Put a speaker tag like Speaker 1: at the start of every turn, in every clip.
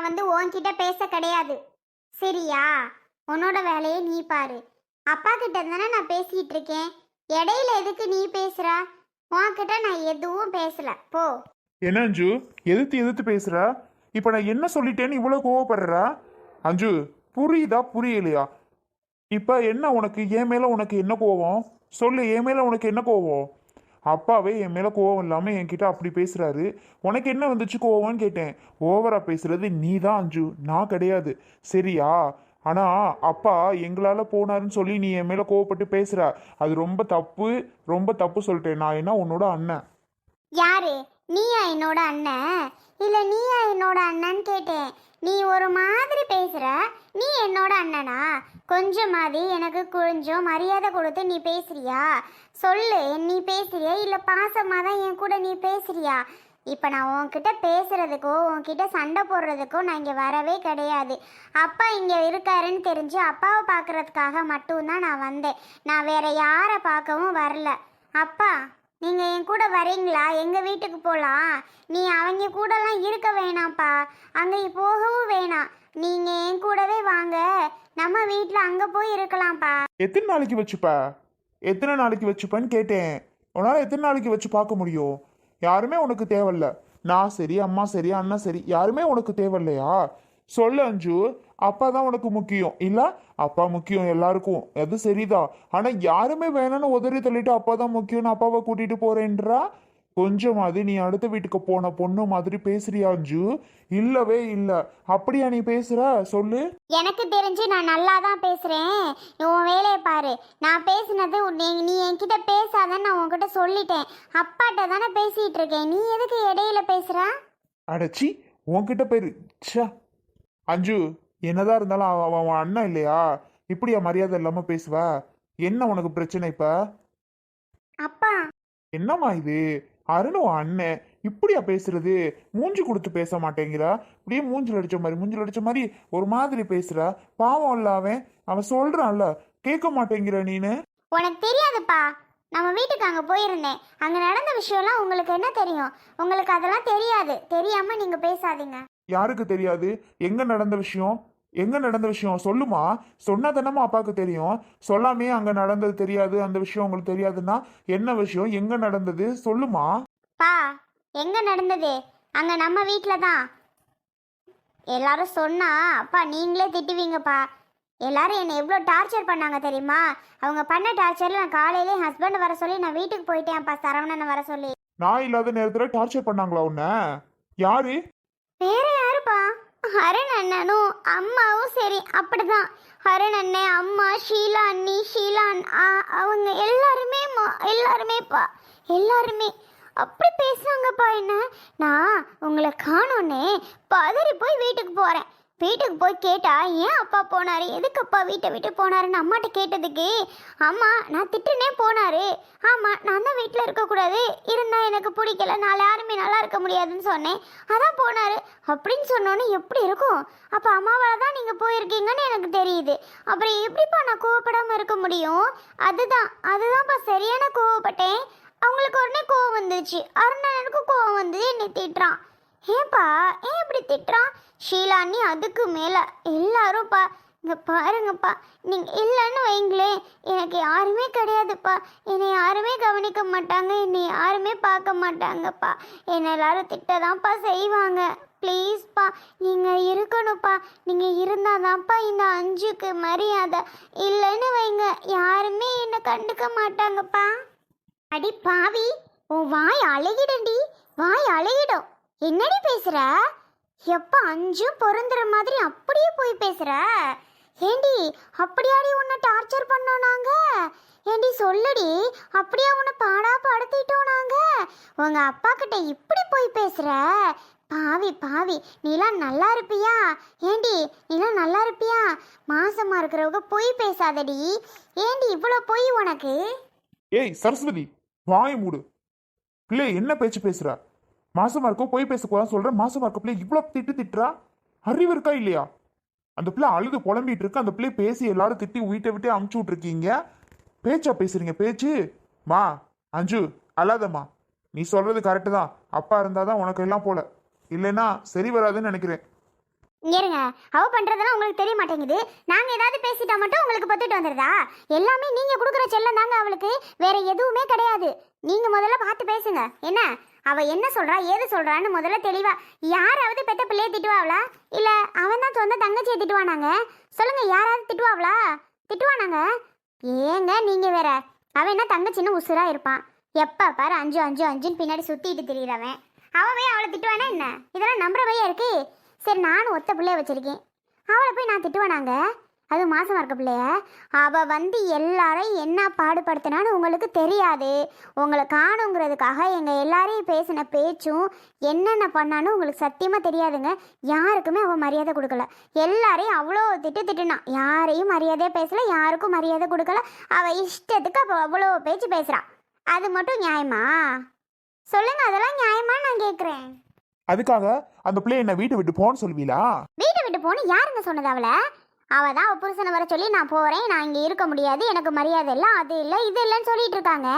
Speaker 1: நான் வந்து உன்கிட்ட பேச கிடையாது. சரியா? உன்னோட வேலையை நீ பாரு. அப்பா கிட்ட தானே நான் பேசிட்டு இருக்கேன். இடையில எதுக்கு நீ பேசுற? உன்கிட்ட நான் எதுவும் பேசல. போ.
Speaker 2: என்ன அஞ்சு? எதிர்த்து எதிர்த்து பேசுற? இப்போ நான் என்ன சொல்லிட்டேன்னு இவ்வளோ கோவப்படுறா? அஞ்சு புரியுதா? புரியலையா? இப்போ என்ன உனக்கு? என் மேல உனக்கு என்ன கோவம்? சொல்லு என் மேல உனக்கு என்ன கோவம்? அப்பாவே என் மேலே கோவம் இல்லாமல் என்கிட்ட அப்படி பேசுகிறாரு உனக்கு என்ன வந்துச்சு கோவம்னு கேட்டேன். ஓவராக பேசுகிறது நீ தான் அஞ்சு. நான் கிடையாது. சரியா? ஆனால் அப்பா எங்களால் போனாருன்னு சொல்லி நீ என் மேலே கோவப்பட்டு பேசுகிற அது ரொம்ப தப்பு. ரொம்ப தப்பு சொல்லிட்டேன். நான் என்ன உன்னோட அண்ணன்?
Speaker 1: யாரு? நீயா என்னோட அண்ணன்? இல்லை நீயா என்னோட அண்ணன்னு கேட்டேன். நீ ஒரு மாதிரி பேசுகிற நீ என்னோட அண்ணனா? கொஞ்சமாதி எனக்கு கொஞ்சம் மரியாதை கொடுத்து நீ பேசுறியா? சொல்லு நீ பேசுறியா? இல்லை பாசமாக தான் என் கூட நீ பேசுறியா? இப்போ நான் உன்கிட்ட பேசுகிறதுக்கோ உன்கிட்ட சண்டை போடுறதுக்கோ நான் இங்கே வரவே கிடையாது. அப்பா இங்கே இருக்காருன்னு தெரிஞ்சு அப்பாவை பார்க்குறதுக்காக மட்டும்தான் நான் வந்தேன். நான் வேற யாரை பார்க்கவும் வரல. அப்பா நீங்கள் என் கூட வரீங்களா? எங்கள் வீட்டுக்கு போகலாம் நீ அவங்க கூடலாம் இருக்க வேணாம்ப்பா. அங்கே போகவும் வேணாம். நீங்க என் கூடவே வாங்க. நம்ம வீட்ல அங்க போய் இருக்கலாம்ப்பா.
Speaker 2: எத்தனை நாளைக்கு வச்சுப்ப? எத்தனை நாளைக்கு வச்சுப்பேன்னு கேட்டேன். உன்னால எத்தனை நாளைக்கு வச்சு பார்க்க முடியும்? யாருமே உனக்கு தேவையில்ல. நான் சரி அம்மா சரி அண்ணா சரி யாருமே உனக்கு தேவையில்லையா? சொல்லு அஞ்சு. அப்பா தான் உனக்கு முக்கியம். இல்ல அப்பா முக்கியம் எல்லாருக்கும். அது சரிதான். ஆனா யாருமே வேணும்னு உதறி தள்ளிட்டு அப்பா தான் முக்கியம்னு அப்பாவை கூட்டிட்டு போறேன்றா? கொஞ்சமாவது நீ அடுத்த வீட்டுக்கு போன பொண்ணு மாதிரி பேசுறியா அஞ்சு? இல்லவே இல்ல. அப்படியா நீ பேசுற? சொல்லு.
Speaker 1: எனக்கு தெரிஞ்சு நான் நல்லா தான் பேசுறேன் உன் வேலையை பாரு. நான் பேசினது உன்னை- நீ என்கிட்ட பேசாதன்னு நான் உன்கிட்ட சொல்லிட்டேன். அப்பாட்ட தானே பேசிட்டு இருக்கேன். நீ எதுக்கு இடையில பேசுற?
Speaker 2: அடச்சி உன்கிட்ட பேரு ச்சே. அஞ்சு என்னதான் இருந்தாலும் அவன் அவன் அண்ணன் இல்லையா? இப்படியா மரியாதை இல்லாம பேசுவ? என்ன உனக்கு பிரச்சனை இப்ப?
Speaker 1: அப்பா.
Speaker 2: என்னம்மா இது? அருண் உன் அண்ணன் இப்படியா பேசுறது? மூஞ்சி கொடுத்து பேச மாட்டேங்கிறா? இப்படியே மூஞ்சில் அடிச்ச மாதிரி மூஞ்சில் அடிச்ச மாதிரி ஒரு மாதிரி பேசுற. பாவம் இல்ல அவன். அவன் சொல்றான்ல கேட்க மாட்டேங்கிற நீனு.
Speaker 1: உனக்கு தெரியாதுப்பா. நம்ம வீட்டுக்கு அங்கே போயிருந்தேன். அங்கே நடந்த விஷயம்லாம் உங்களுக்கு என்ன தெரியும்? உங்களுக்கு அதெல்லாம் தெரியாது. தெரியாம நீங்க பேசாதீங்க.
Speaker 2: யாருக்கு தெரியாது? எங்க நடந்த விஷயம்? எங்க நடந்த விஷயம்? சொல்லுமா? சொன்னா தானமா அப்பாவுக்கு தெரியும். சொல்லாமே அங்க நடந்தது தெரியாது. அந்த விஷயம் உங்களுக்கு தெரியாதுன்னா என்ன விஷயம்? எங்க நடந்தது? சொல்லுமா?
Speaker 1: பா எங்க நடந்தது? அங்க நம்ம வீட்டில் தான். எல்லாரும் சொன்னா அப்பா நீங்களே திட்டுவீங்கப்பா. எல்லாரும் என்னை எவ்வளோ டார்ச்சர் பண்ணாங்க தெரியுமா? அவங்க பண்ண டார்ச்சரில் நான் காலையிலே ஹஸ்பண்ட் வர சொல்லி நான் வீட்டுக்கு போயிட்டேன்ப்பா சரவணனை வர சொல்லி.
Speaker 2: நான் இல்லாத நேரத்துல டார்ச்சர் பண்ணாங்களா உன்ன? யாரு?
Speaker 1: வேற யாருப்பா ஹரண் அண்ணனும் அம்மாவும் சரி அப்படிதான். ஹரண் அண்ணன் அம்மா ஷீலா அண்ணி ஷீலா ஆ, அவங்க எல்லாருமே ம- எல்லாருமேப்பா எல்லாருமே. அப்படி பேசுறாங்கப்பா என்ன? நான் உங்களை காணோன்னே பதறி போய் வீட்டுக்கு போறேன். வீட்டுக்கு போய் கேட்டா ஏன் அப்பா போனாரு? எதுக்கு அப்பா வீட்டை விட்டு போனாருன்னு அம்மாட்ட கேட்டதுக்கு? அம்மா நான் திட்டுனே போனாரு. ஆமாம் நான் தான் வீட்டில் இருக்கக்கூடாது இருந்தால் எனக்கு பிடிக்கல. நாளை யாருமே நல்லா இருக்க முடியாதுன்னு சொன்னேன். அதான் போனார். அப்படின்னு சொன்னோன்னே எப்படி இருக்கும்? அப்போ அம்மாவால் தான் நீங்கள் போயிருக்கீங்கன்னு எனக்கு தெரியுது. அப்புறம் எப்படிப்பா நான் கோவப்படாமல் இருக்க முடியும்? அதுதான் அதுதான்ப்பா சரியான கோவப்பட்டேன். அவங்களுக்கு உடனே கோவம் வந்துச்சு. அருணனுக்கும் கோவம் வந்தது. என்னை திட்டுறான். ஏப்பா ஏன் இப்படி திட்டுறான் ஷீலாண்ணி அதுக்கு மேலே எல்லாரும்ப்பா இங்கே பாருங்கப்பா. நீங்கள் இல்லைன்னு வைங்களேன் எனக்கு யாருமே கிடையாதுப்பா. என்னை யாருமே கவனிக்க மாட்டாங்க என்னை யாருமே பார்க்க மாட்டாங்கப்பா. என்னை எல்லாரும் திட்டதான்ப்பா செய்வாங்க. ப்ளீஸ்ப்பா நீங்கள் இருக்கணும்ப்பா. நீங்கள் இருந்தாதான்ப்பா இந்த அஞ்சுக்கு மரியாதை. இல்லைன்னு வைங்க யாருமே என்னை கண்டுக்க மாட்டாங்கப்பா. அடி பாவி உன் வாய் அழகிடண்டி வாய் அழகிடும். என்னடி பேசுற? எப்ப அஞ்சும் பொருந்துற மாதிரி அப்படியே போய் பேசுற? ஏண்டி அப்படியாடி உன்னை டார்ச்சர் பண்ணோம் நாங்க? ஏண்டி சொல்லுடி அப்படியே உன்னை பாடா படுத்திட்டோம் நாங்க? உங்க அப்பா கிட்ட இப்படி போய் பேசுற? பாவி பாவி நீலாம் நல்லா இருப்பியா? ஏண்டி நீலாம் நல்லா இருப்பியா? மாசமா இருக்கிறவங்க பொய் பேசாதடி. ஏண்டி இவ்வளோ பொய் உனக்கு?
Speaker 2: ஏய் சரஸ்வதி வாய் மூடு. பிள்ளை என்ன பேச்சு பேசுற? மாசமா இருக்கோ போய் பேசக்கூடாது சொல்ற மாசமா இருக்க பிள்ளை இவ்வளவு திட்டு திட்டுறா? அறிவு இருக்கா இல்லையா? அந்த பிள்ளை அழுது புலம்பிட்டு இருக்கு. அந்த பிள்ளை பேசி எல்லாரும் திட்டி வீட்டை விட்டு அமுச்சு விட்ருக்கீங்க பேச்சா பேசுறீங்க பேச்சு? மா அஞ்சு அல்லாதம்மா நீ சொல்றது கரெக்டு தான். அப்பா இருந்தாதான் உனக்கு எல்லாம் போல. இல்லைன்னா சரி வராதுன்னு நினைக்கிறேன்.
Speaker 1: இங்க இருங்க. அவ பண்றதெல்லாம் உங்களுக்கு தெரிய மாட்டேங்குது. நாங்க ஏதாவது பேசிட்டா மட்டும் உங்களுக்கு பத்துட்டு வந்துடுதா எல்லாமே நீங்க கொடுக்குற செல்லம் தாங்க அவளுக்கு. வேற எதுவுமே கிடையாது. நீங்க முதல்ல பார்த்து பேசுங்க. என்ன? அவ என்ன சொல்றா ஏது சொல்றான்னு முதல்ல தெளிவா யாராவது பெத்த பிள்ளைய திட்டுவாங்களா இல்ல அவன் தான் சொந்த தங்கச்சியை திட்டுவானாங்க? சொல்லுங்க யாராவது திட்டுவாங்களா திட்டுவானாங்க? ஏங்க நீங்க வேற. அவன் என்ன தங்கச்சின்னு உசுரா இருப்பான் எப்ப பாரு அஞ்சு அஞ்சு அஞ்சுன்னு பின்னாடி சுத்திட்டு திரியறவன். போய் அவளை திட்டுவானா என்ன? இதெல்லாம் நம்புறவையா இருக்கு. சரி நானும் ஒத்த பிள்ளைய வச்சிருக்கேன். அவளை போய் நான் திட்டுவானாங்க? அது மாசமா இருக்க பிள்ளைய. அவ வந்து எல்லாரையும் என்ன பாடுபடுத்தினான்னு உங்களுக்கு தெரியாது. உங்களை காணுங்கிறதுக்காக எங்க எல்லாரையும் பேசின பேச்சும் என்னென்ன பண்ணான்னு உங்களுக்கு சத்தியமா தெரியாதுங்க. யாருக்குமே அவ மரியாதை கொடுக்கல. எல்லாரையும் அவ்வளோ திட்டு திட்டுனா. யாரையும் மரியாதையே பேசல யாருக்கும் மரியாதை கொடுக்கல. அவ இஷ்டத்துக்கு அப்போ அவ்வளோ பேச்சு பேசுறா. அது மட்டும் நியாயமா? சொல்லுங்க அதெல்லாம் நியாயமா நான் கேட்குறேன்
Speaker 2: அதுக்காக அந்த பிள்ளை என்ன வீட்டை விட்டு போன்னு சொல்வீங்களா
Speaker 1: வீட்டை விட்டு போன்னு யாருங்க சொன்னது அவளை? அவள் தான் புருஷனை வர சொல்லி நான் போகிறேன் நான் இங்கே இருக்க முடியாது எனக்கு மரியாதை இல்லை அது இல்லை இது இல்லைன்னு சொல்லிட்டு இருக்காங்க.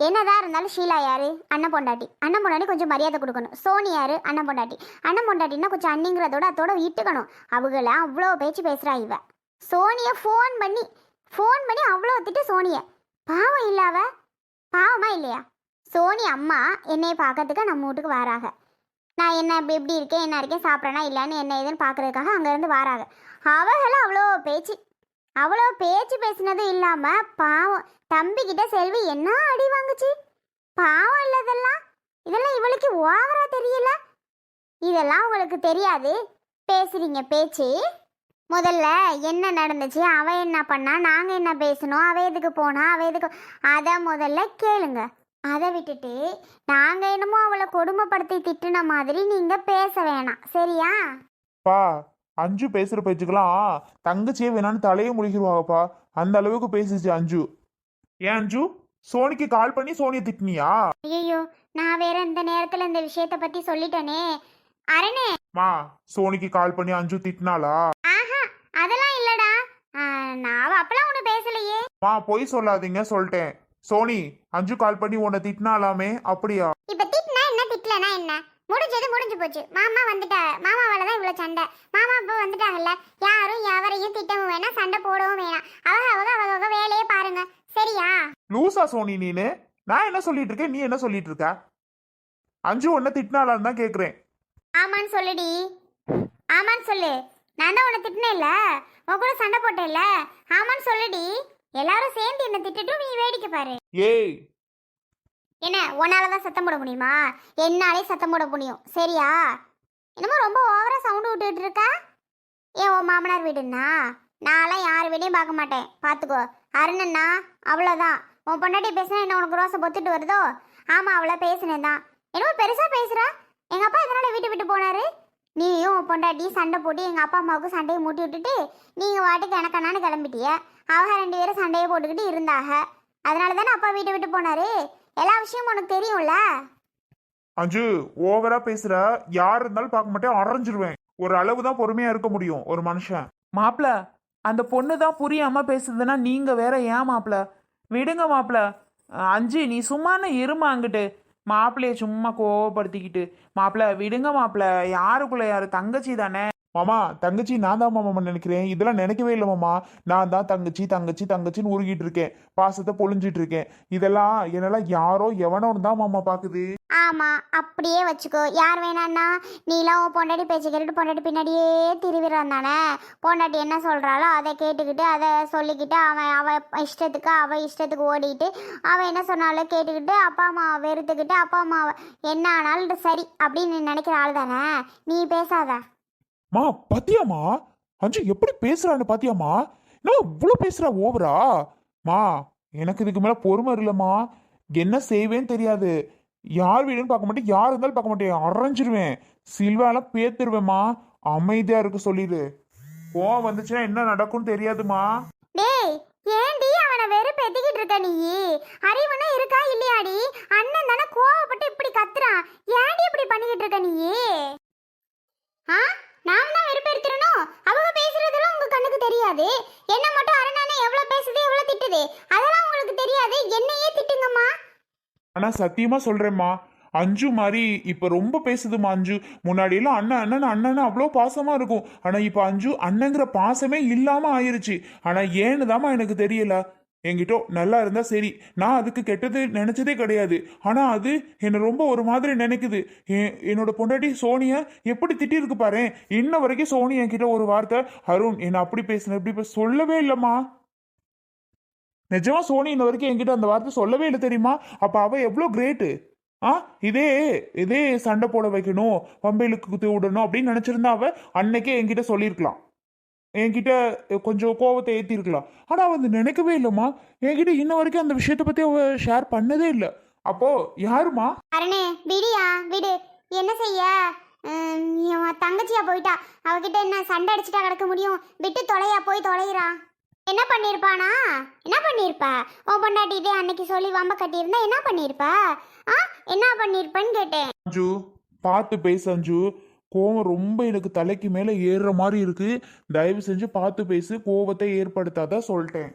Speaker 1: என்னதான் இருந்தாலும் ஷீலா யாரு? அண்ணன் பொண்டாட்டி. அண்ணன் பொண்டாட்டி கொஞ்சம் மரியாதை கொடுக்கணும். சோனி யாரு? அண்ணன் பொண்டாட்டி. அண்ணன் பொண்டாட்டின்னா கொஞ்சம் அண்ணிங்கிறதோட அதோட இட்டுக்கணும் அவங்கள அவ்வளோ பேச்சு பேசுகிறா இவ. சோனியை ஃபோன் பண்ணி ஃபோன் பண்ணி அவ்வளோ திட்டு சோனிய. பாவம் இல்லாவ பாவமா இல்லையா? சோனி அம்மா என்னை பார்க்கறதுக்கு நம்ம வீட்டுக்கு வராங்க. நான் என்ன இப்படி எப்படி இருக்கேன் என்ன இருக்கேன் சாப்பிட்றேனா இல்லைன்னு என்ன ஏதுன்னு பார்க்கறதுக்காக அங்கேருந்து வராங்க. அவர்களும் அவ்வளோ பேச்சு. அவ்வளோ பேச்சு பேசினதும் இல்லாமல் பாவம் தம்பிக்கிட்ட செல்வி என்ன அடி வாங்குச்சு? பாவம் இல்லை இதெல்லாம். இதெல்லாம் இவளுக்கு ஓவரா தெரியல. இதெல்லாம் உங்களுக்கு தெரியாது. பேசுறீங்க பேச்சு. முதல்ல என்ன நடந்துச்சு? அவ என்ன பண்ணா? நாங்க என்ன பேசணும்? அவ எதுக்கு போனா? அவ எதுக்கு அதை முதல்ல கேளுங்க. அதை விட்டுட்டு நாங்க என்னமோ அவளை கொடுமைப்படுத்தி திட்டுன மாதிரி நீங்க பேச வேணாம். சரியா?
Speaker 2: அஞ்சு பேசுற பேச்சுக்கெல்லாம் தங்கச்சியே வேணான்னு தலையே முழுகிடுவாங்கப்பா அந்த அளவுக்கு பேசிச்சு அஞ்சு. ஏன் அஞ்சு? சோனிக்கு கால் பண்ணி சோனியை திட்டினியா?
Speaker 1: ஐயோ நான் வேற இந்த நேரத்துல இந்த விஷயத்த பத்தி சொல்லிட்டேனே. அரணே!
Speaker 2: மா சோனிக்கு கால் பண்ணி அஞ்சு திட்டினாளா?
Speaker 1: ஆஹா அதெல்லாம் இல்லடா. நான் அவ அப்பெல்லாம் ஒண்ணு பேசலையே.
Speaker 2: மா பொய் சொல்லாதீங்க சொல்லிட்டேன். சோனி அஞ்சு கால் பண்ணி உன்னை திட்டினாலாமே அப்படியா
Speaker 1: இப்ப திட்டினா என்ன திட்டலனா என்ன முடிஞ்சது முடிஞ்சு போச்சு. மாமா வந்துட்டா மாமாவால தான் இவ்வளவு சண்டை. மாமா அப்ப வந்துட்டாங்கல்ல யாரும் எவரையும் திட்டவும் வேணாம் சண்டை போடவும் வேணாம் அவங்க அவங்க அவங்க அவங்க வேலையே பாருங்க. சரியா?
Speaker 2: லூசா சோனி நீனு. நான் என்ன சொல்லிட்டு இருக்கேன்? நீ என்ன சொல்லிட்டு இருக்க? அஞ்சு உன்னை திட்டினாலான்னு தான் கேக்குறேன்.
Speaker 1: ஆமான்னு சொல்லுடி. ஆமான்னு சொல்லு. நான் தான் உன்னை திட்டினேன்ல உன் கூட சண்டை போட்டேன்ல? ஆமான்னு சொல்லுடி. எல்லாரும் சேர்ந்து என்ன திட்டுட்டும் நீ வேடிக்கை பாரு.
Speaker 2: ஏய்
Speaker 1: என்ன உன்னால தான் சத்தம் போட முடியுமா? என்னாலே சத்தம் போட முடியும். சரியா? என்னமோ ரொம்ப ஓவரா சவுண்டு விட்டுட்டு இருக்கா ஏன் உன் மாமனார் வீடுன்னா? நான்லாம் யார் வீடையும் பார்க்க மாட்டேன். பார்த்துக்கோ. அருணண்ணா அவ்வளோதான் உன் பொண்டாட்டி பேசினா என்ன உனக்கு ரோசை பொத்துட்டு வருதோ? ஆமாம் அவ்வளோ பேசினேன் தான். என்னமோ பெருசாக பேசுகிறா எங்கள் அப்பா இதனால் வீட்டு விட்டு போனார்? நீயும் உன் பொண்டாட்டி சண்டை போட்டு எங்கள் அப்பா அம்மாவுக்கு சண்டையை மூட்டி விட்டுட்டு நீங்கள் வாட்டுக்கு எனக்கண்ணான்னு கிளம்பிட்டிய. அவங்க ரெண்டு பேரும் சண்டையை போட்டுக்கிட்டு இருந்தாக. அதனால தானே அப்பா வீட்டை விட்டு போனார்? எல்லா விஷயமும் உனக்கு தெரியும்ல?
Speaker 2: அஞ்சு ஓவரா பேசுற யார் இருந்தாலும் பார்க்க மாட்டேன் அரைஞ்சிருவேன். ஒரு அளவு தான் பொறுமையா இருக்க முடியும் ஒரு மனுஷன்.
Speaker 3: மாப்பிள அந்த பொண்ணு தான் புரியாம பேசுதுன்னா நீங்க வேற ஏன் மாப்பிள விடுங்க மாப்பிள அஞ்சு நீ சும்மானு இருமா அங்கிட்டு. மாப்பிளைய சும்மா கோவப்படுத்திக்கிட்டு. மாப்பிள விடுங்க மாப்பிள யாருக்குள்ள யாரு? தங்கச்சி தானே.
Speaker 2: மாமா தங்கச்சி நான் தான் மாமா நினைக்கிறேன். இதெல்லாம் நினைக்கவே இல்லை மாமா. நான் தான் தங்கச்சி தங்கச்சி தங்கச்சின்னு உருகிட்டு இருக்கேன். பாசத்தை பொழிஞ்சிட்டு இருக்கேன். இதெல்லாம் என்னெல்லாம் யாரோ எவனோ தான் மாமா பாக்குது.
Speaker 1: ஆமா அப்படியே வச்சுக்கோ. யார் வேணான்னா நீலாம் பொண்டாட்டி பேச்சு கேட்டுட்டு பொண்டாட்டி பின்னாடியே திருவிறான் தானே? பொண்டாட்டி என்ன சொல்றாளோ அதை கேட்டுக்கிட்டு அதை சொல்லிக்கிட்டு அவன் அவ இஷ்டத்துக்கு அவ இஷ்டத்துக்கு ஓடிட்டு அவன் என்ன சொன்னாலும் கேட்டுக்கிட்டு அப்பா அம்மாவை வெறுத்துக்கிட்டு அப்பா அம்மாவை என்ன ஆனாலும் சரி அப்படின்னு நினைக்கிற ஆள் தானே? நீ பேசாத.
Speaker 2: மா பாத்தியாமா அஞ்சு எப்படி பேசுறான்னு பாத்தியாமா என்ன இவ்வளோ பேசுறா ஓவரா? மா எனக்கு இதுக்கு மேல பொறுமை இல்லைம்மா. என்ன செய்வேன்னு தெரியாது. யார் வீடுன்னு பார்க்க மாட்டேன். யார் இருந்தாலும் பார்க்க மாட்டேன். அரைஞ்சிருவேன். சில்வாலாம் பேத்துருவேம்மா. அமைதியா இருக்கு சொல்லிடு. கோவம் வந்துச்சுன்னா என்ன நடக்கும்னு தெரியாதுமா
Speaker 1: டேய் ஏண்டி அவனை வெறுப்பேத்திக்கிட்டு இருக்க நீ? அறிவுனா இருக்கா இல்லையாடி? அண்ணன் தானே கோவப்பட்டு இப்படி கத்துறான் ஏண்டி இப்படி பண்ணிக்கிட்டு இருக்க நீ ஆ நாம தான் வெறுப்பேத்துறணும் அவங்க பேசுறதெல்லாம் உங்க கண்ணுக்கு தெரியாது என்ன மட்டும் அரணானே எவ்வளவு பேசுது எவ்வளவு திட்டுது அதெல்லாம் உங்களுக்கு தெரியாது என்னையே திட்டுங்கம்மா
Speaker 2: ஆனா சத்தியமா சொல்றேம்மா. அஞ்சு மாதிரி இப்ப ரொம்ப பேசுதுமா அஞ்சு. முன்னாடி எல்லாம் அண்ணன் அண்ணன் அண்ணன் அவ்வளோ பாசமா இருக்கும். ஆனா இப்ப அஞ்சு அண்ணங்கிற பாசமே இல்லாம ஆயிருச்சு. ஆனா ஏன்னு எனக்கு தெரியல. என்கிட்ட நல்லா இருந்தா சரி. நான் அதுக்கு கெட்டது நினைச்சதே கிடையாது. ஆனா அது என்னை ரொம்ப ஒரு மாதிரி நினைக்குது. என்னோட பொண்டாட்டி சோனியா எப்படி திட்டிருக்கு பாரு இன்ன வரைக்கும் சோனி என்கிட்ட ஒரு வார்த்தை அருண் என்ன அப்படி பேசுன இப்படி சொல்லவே இல்லம்மா. நிஜமா சோனி இன்ன வரைக்கும் என்கிட்ட அந்த வார்த்தை சொல்லவே இல்லை தெரியுமா? அப்போ அவள் எவ்வளோ கிரேட்டு? ஆ இதே இதே சண்டை போட வைக்கணும் பம்பையிலுக்கு குத்தி விடணும் அப்படின்னு நினச்சிருந்தா அவள் அன்னைக்கே என்கிட்ட சொல்லியிருக்கலாம். என்கிட்ட கொஞ்சம் கோவத்தை ஏற்றிருக்கலாம் ஆனால் அவள் வந்து நினைக்கவே இல்லைம்மா. என்கிட்ட இன்ன வரைக்கும் அந்த விஷயத்தை பற்றி அவள் ஷேர் பண்ணதே இல்லை. அப்போ யாருமா
Speaker 1: அருணே விடியா விடு. என்ன செய்ய? தங்கச்சியா போயிட்டா. அவகிட்ட என்ன சண்டை அடிச்சுட்டா கிடக்க முடியும்? விட்டு தொலையா போய் தொலைகிறா என்ன பண்ணியிருப்பானா என்ன பண்ணியிருப்பா உன் பொண்டாட்டி இதே அன்னைக்கு சொல்லி வம்ப கட்டியிருந்தா என்ன பண்ணியிருப்பா ஆ? என்ன பண்ணியிருப்பேன்னு கேட்டேன்.
Speaker 2: அஞ்சு பார்த்து பேசு அஞ்சு. கோவம் ரொம்ப எனக்கு தலைக்கு மேலே ஏறுற மாதிரி இருக்கு. தயவு செஞ்சு பார்த்து பேசு கோவத்தை ஏற்படுத்தாத சொல்லிட்டேன்.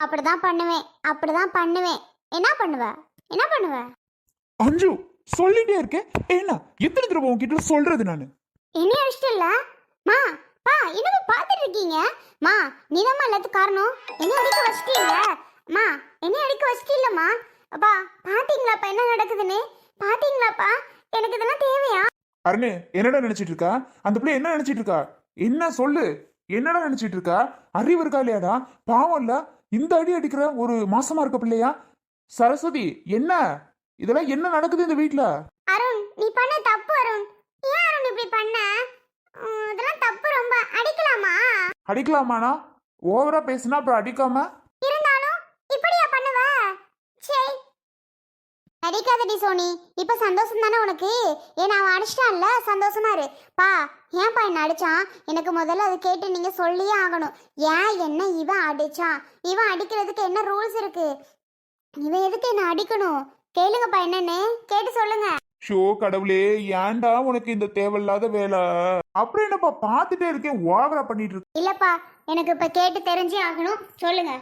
Speaker 1: அப்படிதான் பண்ணுவேன் அப்படிதான் பண்ணுவேன். என்ன பண்ணுவ? என்ன பண்ணுவ?
Speaker 2: அஞ்சு சொல்லிட்டே இருக்கேன். என்ன எத்தனை தடவை உன்கிட்ட சொல்றது நான்?
Speaker 1: என்ன அடிச்சிட்டு இல்ல மா பா என்னது பார்த்துட்டு இருக்கீங்க? மா நீதாம்மா எல்லாத்துக்கும் காரணம். என்ன அடிக்க வச்சிட்டீங்க? மா என்ன அடிக்க வச்சிட்டீங்களா அப்பா பாத்தீங்களாப்பா என்ன நடக்குதுன்னு? பாத்தீங்களாப்பா? எனக்கு இதெல்லாம் தேவையா?
Speaker 2: அருணு என்னடா நினைச்சிட்டு இருக்கா? அந்த பிள்ளை என்ன நினைச்சிட்டு இருக்கா? என்ன சொல்லு? என்னடா நினைச்சிட்டு இருக்கா? அறிவு இருக்கா இல்லையாடா? பாவம் இல்ல? இந்த அடி அடிக்கிற ஒரு மாசமா இருக்க பிள்ளையா? சரஸ்வதி என்ன? இதெல்லாம் என்ன நடக்குது இந்த வீட்ல?
Speaker 1: அருண் நீ பண்ண தப்பு அருண். ஏன் அருண் இப்படி பண்ண? தப்பு ரொம்ப அடிக்கலாமா?
Speaker 2: அடிக்கலாமாண்ணா? ஓவரா பேசினா அப்புறம் அடிக்காம?
Speaker 1: இருந்தாலும் இப்படியா பண்ணுவ? சரி நடிக்காதடி சோனி. இப்ப சந்தோஷம் தானே உனக்கு? ஏன் அவன் அடிச்சிட்டான்ல? சந்தோஷமா இரு. பா ஏன்பா என்ன அடிச்சான்? எனக்கு முதல்ல அதை கேட்டு நீங்க சொல்லியே ஆகணும். ஏன் என்ன இவன் அடிச்சான்? இவன் அடிக்கிறதுக்கு என்ன ரூல்ஸ் இருக்கு? இவன் எதுக்கு என்ன அடிக்கணும்? கேளுங்கப்பா என்னன்னு. கேட்டு சொல்லுங்க.
Speaker 2: ஷோ கடவுளே ஏன்டா உனக்கு இந்த தேவையில்லாத வேலை? அப்புறம் என்னப்பா பார்த்துட்டே இருக்கேன் ஓவரா பண்ணிட்டு இருக்கேன்
Speaker 1: இல்லப்பா எனக்கு இப்ப கேட்டு தெரிஞ்சே ஆகணும். சொல்லுங்க.